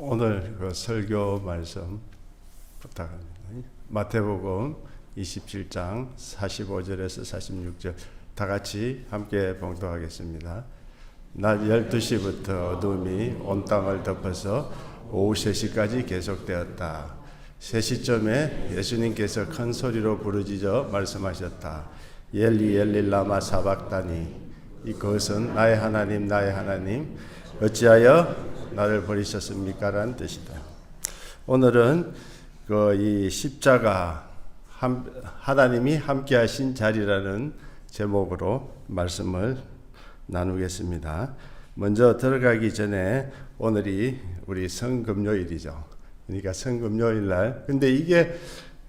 오늘 그 설교 말씀 부탁합니다. 마태복음 27장 45절에서 46절 다 같이 함께 봉독하겠습니다. 낮 12시부터 어둠이 온 땅을 덮어서 오후 3시까지 계속되었다. 3시쯤에 예수님께서 큰 소리로 부르짖어 말씀하셨다. 엘리 엘리 라마 사박다니 이것은 나의 하나님 나의 하나님 어찌하여 나를 버리셨습니까? 라는 뜻이다. 오늘은 그 이 십자가 함, 하나님이 함께 하신 자리라는 제목으로 말씀을 나누겠습니다. 먼저 들어가기 전에 오늘이 우리 성금요일이죠. 그러니까 성금요일 날. 근데 이게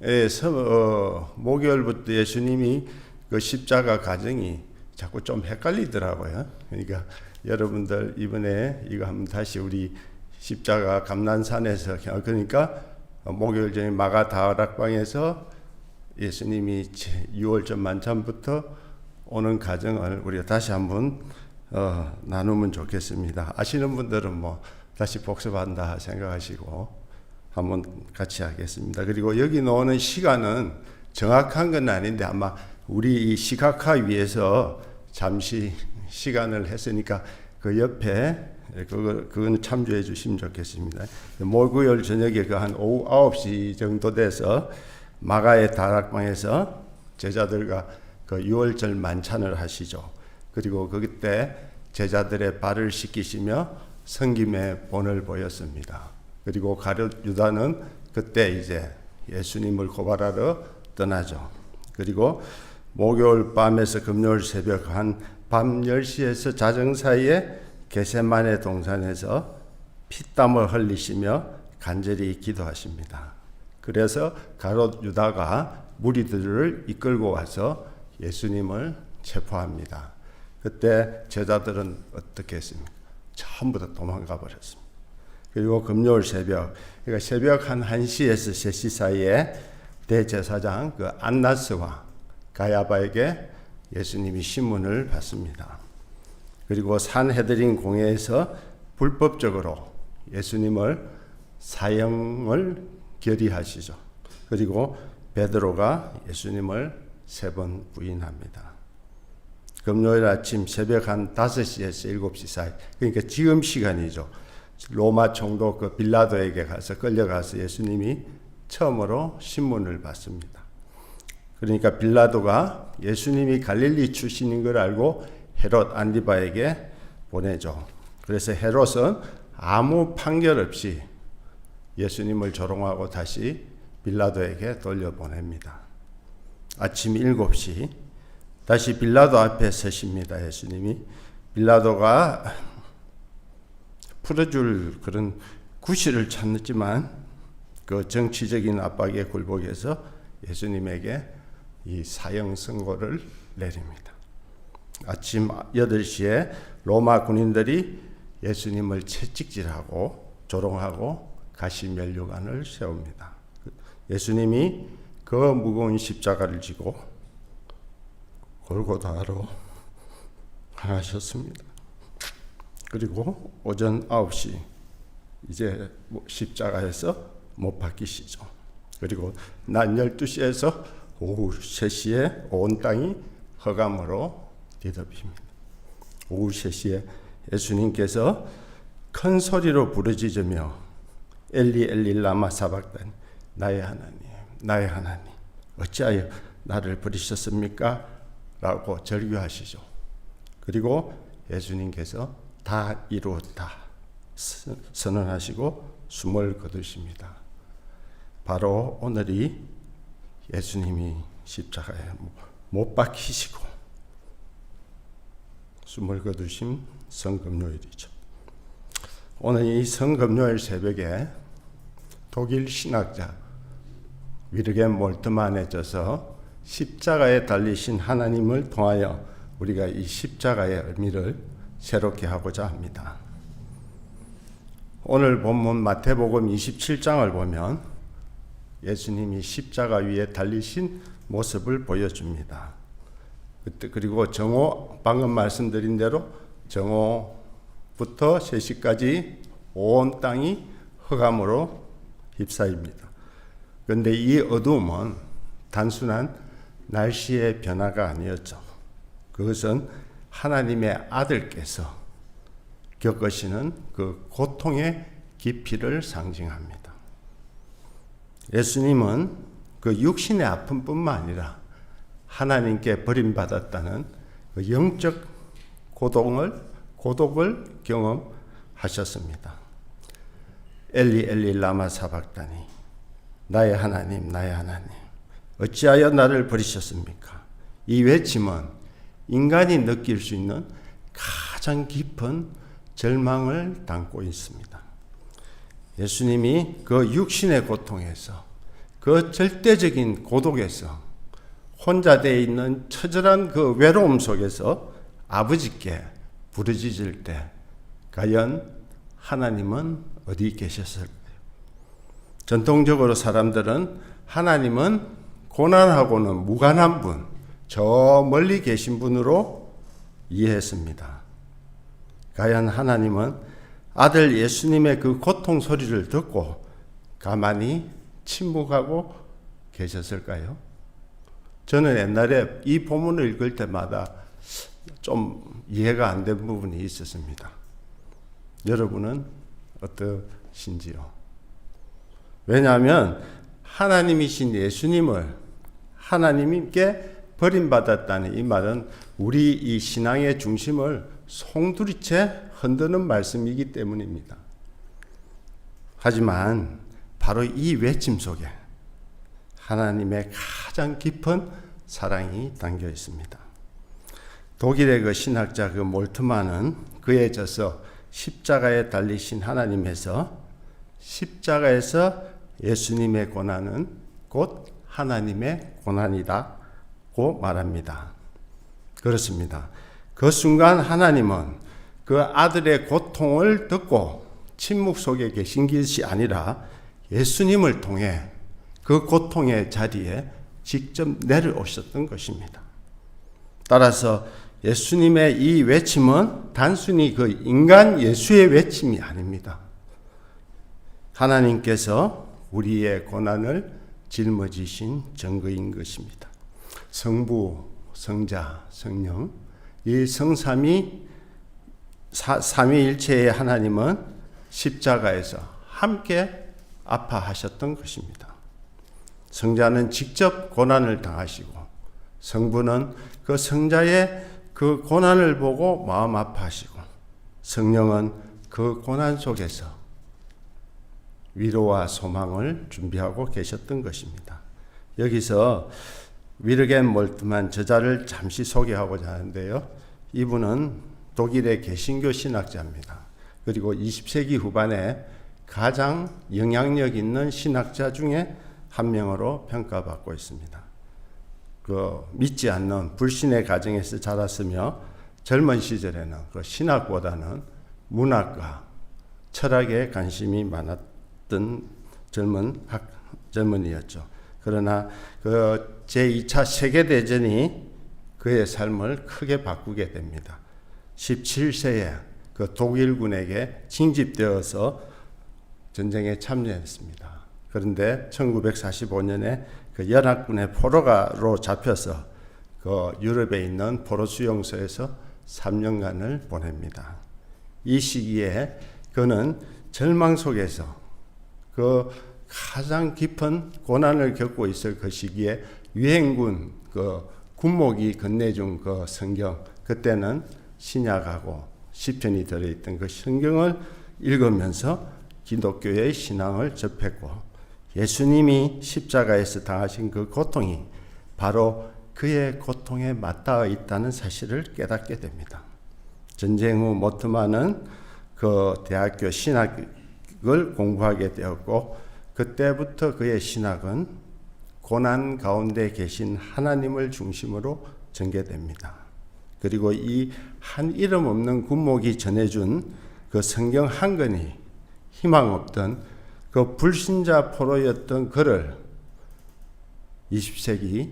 예, 서, 어, 목요일부터 예수님이 그 십자가 가정이 자꾸 좀 헷갈리더라고요. 그러니까 여러분들 이번에 이거 한번 다시 우리 십자가 감난산에서 그러니까 목요일 전에 마가 다락방에서 예수님이 6월절 만찬부터 오는 과정을 우리가 다시 한번 어, 나누면 좋겠습니다. 아시는 분들은 뭐 다시 복습한다 생각하시고 한번 같이 하겠습니다. 그리고 여기 나오는 시간은 정확한 건 아닌데 아마 우리 이 시각화 위해서 잠시 시간을 했으니까 그 옆에 그거 그건 참조해 주시면 좋겠습니다. 목요일 저녁에 그 한 오후 9시 정도 돼서 마가의 다락방에서 제자들과 그 6월절 만찬을 하시죠. 그리고 그때 제자들의 발을 씻기시며 성김의 본을 보였습니다. 그리고 가룟 유다는 그때 이제 예수님을 고발하러 떠나죠. 그리고 목요일 밤에서 금요일 새벽 한 밤 10시에서 자정 사이에 게세만의 동산에서 피땀을 흘리시며 간절히 기도하십니다. 그래서 가롯 유다가 무리들을 이끌고 와서 예수님을 체포합니다. 그때 제자들은 어떻게 했습니까? 전부 다 도망가 버렸습니다. 그리고 금요일 새벽, 그러니까 새벽 한 1시에서 3시 사이에 대제사장 그 안나스와 가야바에게 예수님이 신문을 받습니다. 그리고 산헤드린 공회에서 불법적으로 예수님을 사형을 결의하시죠. 그리고 베드로가 예수님을 세 번 부인합니다. 금요일 아침 새벽 한 5시에서 7시 사이, 그러니까 지금 시간이죠. 로마 총독 그 빌라도에게 가서 끌려가서 예수님이 처음으로 신문을 받습니다. 그러니까 빌라도가 예수님이 갈릴리 출신인 걸 알고 헤롯 안디바에게 보내죠. 그래서 헤롯은 아무 판결 없이 예수님을 조롱하고 다시 빌라도에게 돌려보냅니다. 아침 7시 다시 빌라도 앞에 서십니다. 예수님이 빌라도가 풀어줄 그런 구실을 찾지만 그 정치적인 압박에 굴복해서 예수님에게 이 사형 선고를 내립니다. 아침 8시에 로마 군인들이 예수님을 채찍질하고 조롱하고 가시면류관을 세웁니다. 예수님이 그 무거운 십자가를 지고 골고다로 가셨습니다. 그리고 오전 9시 이제 십자가에서 못 박히시죠. 그리고 낮 12시에서 오후 3시에 온 땅이 허감으로 뒤덮입니다. 오후 3시에 예수님께서 큰 소리로 부르짖으며 엘리 엘리 라마 사박단 나의 하나님 나의 하나님 어찌하여 나를 버리셨습니까? 라고 절규하시죠. 그리고 예수님께서 다 이루었다 선언하시고 숨을 거두십니다. 바로 오늘이 예수님이 십자가에 못 박히시고 숨을 거두신 성금요일이죠. 오늘 이 성금요일 새벽에 독일 신학자 위르겐 몰트만에 져서 십자가에 달리신 하나님을 통하여 우리가 이 십자가의 의미를 새롭게 하고자 합니다. 오늘 본문 마태복음 27장을 보면 예수님이 십자가 위에 달리신 모습을 보여줍니다. 그리고 정오 방금 말씀드린 대로 정오부터 3시까지 온 땅이 흑암으로 휩싸입니다. 그런데 이 어두움은 단순한 날씨의 변화가 아니었죠. 그것은 하나님의 아들께서 겪으시는 그 고통의 깊이를 상징합니다. 예수님은 그 육신의 아픔뿐만 아니라 하나님께 버림받았다는 그 영적 고통을 고독을 경험하셨습니다. 엘리 엘리 라마 사박다니 나의 하나님 나의 하나님 어찌하여 나를 버리셨습니까? 이 외침은 인간이 느낄 수 있는 가장 깊은 절망을 담고 있습니다. 예수님이 그 육신의 고통에서 그 절대적인 고독에서 혼자 되어 있는 처절한 그 외로움 속에서 아버지께 부르짖을 때 과연 하나님은 어디 계셨을까요? 전통적으로 사람들은 하나님은 고난하고는 무관한 분, 저 멀리 계신 분으로 이해했습니다. 과연 하나님은 아들 예수님의 그 고통 소리를 듣고 가만히 침묵하고 계셨을까요? 저는 옛날에 이 본문을 읽을 때마다 좀 이해가 안 된 부분이 있었습니다. 여러분은 어떠신지요? 왜냐하면 하나님이신 예수님을 하나님께 버림받았다는 이 말은 우리 이 신앙의 중심을 송두리째 흔드는 말씀이기 때문입니다. 하지만 바로 이 외침 속에 하나님의 가장 깊은 사랑이 담겨 있습니다. 독일의 그 신학자 그 몰트만은 그에 져서 십자가에 달리신 하나님에서 십자가에서 예수님의 고난은 곧 하나님의 고난이다고 말합니다. 그렇습니다. 그 순간 하나님은 그 아들의 고통을 듣고 침묵 속에 계신 것이 아니라 예수님을 통해 그 고통의 자리에 직접 내려오셨던 것입니다. 따라서 예수님의 이 외침은 단순히 그 인간 예수의 외침이 아닙니다. 하나님께서 우리의 고난을 짊어지신 증거인 것입니다. 성부, 성자, 성령, 이 성삼이 삼위일체의 하나님은 십자가에서 함께 아파하셨던 것입니다. 성자는 직접 고난을 당하시고 성부는 그 성자의 그 고난을 보고 마음 아파하시고 성령은 그 고난 속에서 위로와 소망을 준비하고 계셨던 것입니다. 여기서 위르겐 몰트만 저자를 잠시 소개하고자 하는데요. 이분은 독일의 개신교 신학자입니다. 그리고 20세기 후반에 가장 영향력 있는 신학자 중에 한 명으로 평가받고 있습니다. 그 믿지 않는 불신의 가정에서 자랐으며 젊은 시절에는 그 신학보다는 문학과 철학에 관심이 많았던 젊은 학, 젊은이였죠. 그러나 그 제2차 세계대전이 그의 삶을 크게 바꾸게 됩니다. 17세에 그 독일군에게 징집되어서 전쟁에 참여했습니다. 그런데 1945년에 그 연합군의 포로가로 잡혀서 그 유럽에 있는 포로 수용소에서 3년간을 보냅니다. 이 시기에 그는 절망 속에서 그 가장 깊은 고난을 겪고 있을 그 시기에 유행군 그 군목이 건네준 그 성경 그때는 신약하고 시편이 들어있던 그 성경을 읽으면서 기독교의 신앙을 접했고 예수님이 십자가에서 당하신 그 고통이 바로 그의 고통에 맞닿아 있다는 사실을 깨닫게 됩니다. 전쟁 후 모트만은 그 대학교 신학을 공부하게 되었고 그때부터 그의 신학은 고난 가운데 계신 하나님을 중심으로 전개됩니다. 그리고 이 한 이름 없는 군목이 전해준 그 성경 한 권이 희망 없던 그 불신자 포로였던 그를 20세기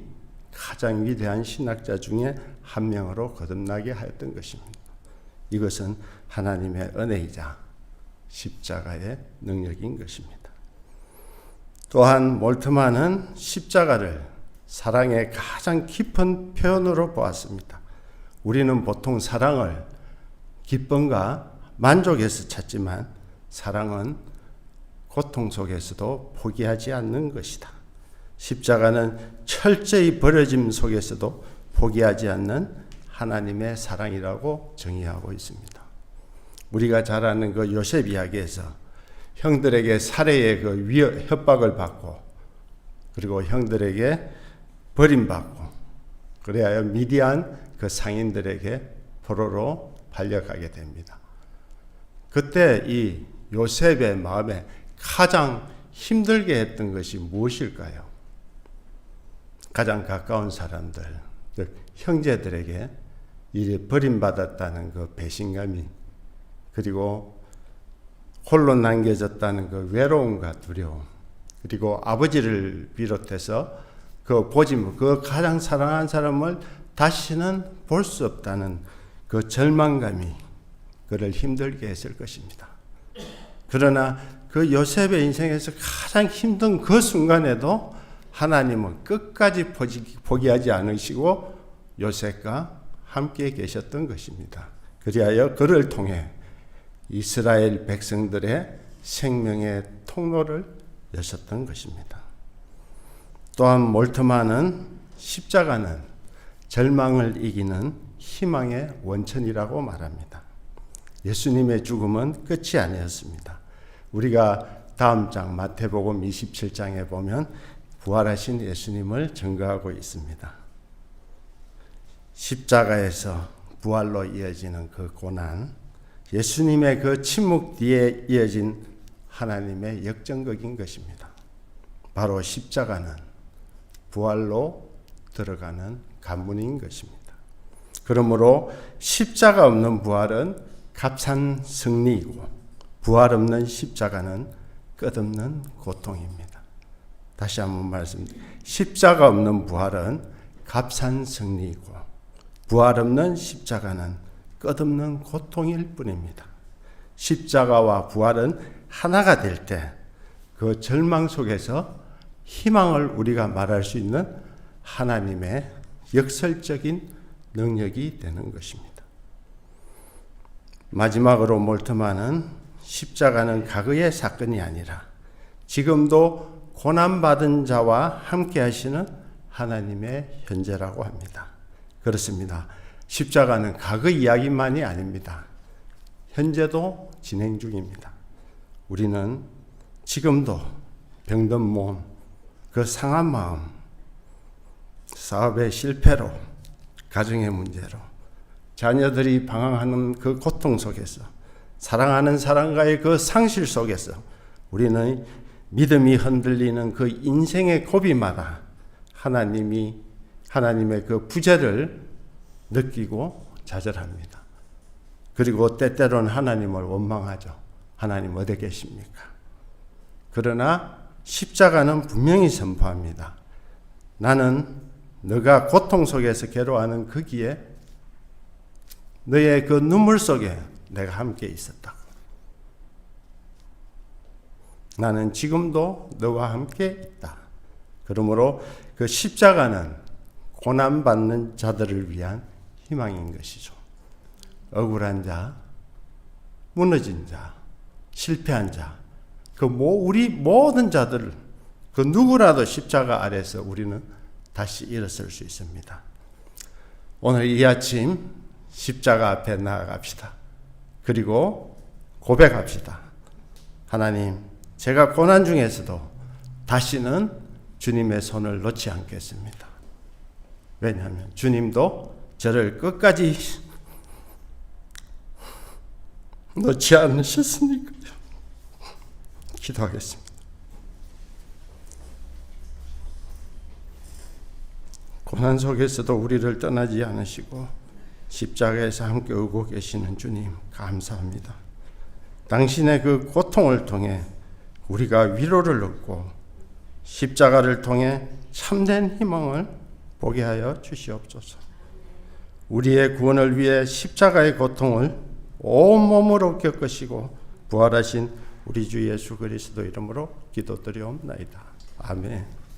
가장 위대한 신학자 중에 한 명으로 거듭나게 하였던 것입니다. 이것은 하나님의 은혜이자 십자가의 능력인 것입니다. 또한 몰트만은 십자가를 사랑의 가장 깊은 표현으로 보았습니다. 우리는 보통 사랑을 기쁨과 만족에서 찾지만 사랑은 고통 속에서도 포기하지 않는 것이다. 십자가는 철저히 버려짐 속에서도 포기하지 않는 하나님의 사랑이라고 정의하고 있습니다. 우리가 잘 아는 그 요셉 이야기에서 형들에게 살해의 그 위협, 협박을 받고 그리고 형들에게 버림받고 그래야 미디안 그 상인들에게 포로로 팔려가게 됩니다. 그때 이 요셉의 마음에 가장 힘들게 했던 것이 무엇일까요? 가장 가까운 사람들, 즉 형제들에게 이리 버림받았다는 그 배신감이 그리고 홀로 남겨졌다는 그 외로움과 두려움 그리고 아버지를 비롯해서 그 보지 그 가장 사랑한 사람을 다시는 볼 수 없다는 그 절망감이 그를 힘들게 했을 것입니다. 그러나 그 요셉의 인생에서 가장 힘든 그 순간에도 하나님은 끝까지 포기하지 않으시고 요셉과 함께 계셨던 것입니다. 그리하여 그를 통해 이스라엘 백성들의 생명의 통로를 여셨던 것입니다. 또한 몰트만은 십자가는 절망을 이기는 희망의 원천이라고 말합니다. 예수님의 죽음은 끝이 아니었습니다. 우리가 다음 장 마태복음 27장에 보면 부활하신 예수님을 증거하고 있습니다. 십자가에서 부활로 이어지는 그 고난, 예수님의 그 침묵 뒤에 이어진 하나님의 역정극인 것입니다. 바로 십자가는 부활로 들어가는 관문인 것입니다. 그러므로 십자가 없는 부활은 값싼 승리이고 부활 없는 십자가는 끝없는 고통입니다. 다시 한번 말씀드립니다. 십자가 없는 부활은 값싼 승리이고 부활 없는 십자가는 끝없는 고통일 뿐입니다. 십자가와 부활은 하나가 될 때 그 절망 속에서 희망을 우리가 말할 수 있는 하나님의 역설적인 능력이 되는 것입니다. 마지막으로 몰트만은 십자가는 과거의 사건이 아니라 지금도 고난받은 자와 함께 하시는 하나님의 현재라고 합니다. 그렇습니다. 십자가는 과거 이야기만이 아닙니다. 현재도 진행 중입니다. 우리는 지금도 병든 몸, 그 상한 마음, 사업의 실패로, 가정의 문제로, 자녀들이 방황하는 그 고통 속에서, 사랑하는 사람과의 그 상실 속에서 우리는 믿음이 흔들리는 그 인생의 고비마다 하나님이 하나님의 그 부재를 느끼고 좌절합니다. 그리고 때때로는 하나님을 원망하죠. 하나님 어디 계십니까? 그러나 십자가는 분명히 선포합니다. 나는 너가 고통 속에서 괴로워하는 거기에 너의 그 눈물 속에 내가 함께 있었다. 나는 지금도 너와 함께 있다. 그러므로 그 십자가는 고난받는 자들을 위한 희망인 것이죠. 억울한 자, 무너진 자, 실패한 자, 그 뭐, 우리 모든 자들, 그 누구라도 십자가 아래서 우리는 다시 일어설 수 있습니다. 오늘 이 아침 십자가 앞에 나아갑시다. 그리고 고백합시다. 하나님, 제가 고난 중에서도 다시는 주님의 손을 놓지 않겠습니다. 왜냐하면 주님도 저를 끝까지 놓지 않으셨으니까요. 기도하겠습니다. 고난 속에서도 우리를 떠나지 않으시고 십자가에서 함께 오고 계시는 주님 감사합니다. 당신의 그 고통을 통해 우리가 위로를 얻고 십자가를 통해 참된 희망을 보게 하여 주시옵소서. 우리의 구원을 위해 십자가의 고통을 온몸으로 겪으시고 부활하신 우리 주 예수 그리스도 이름으로 기도드리옵나이다. 아멘.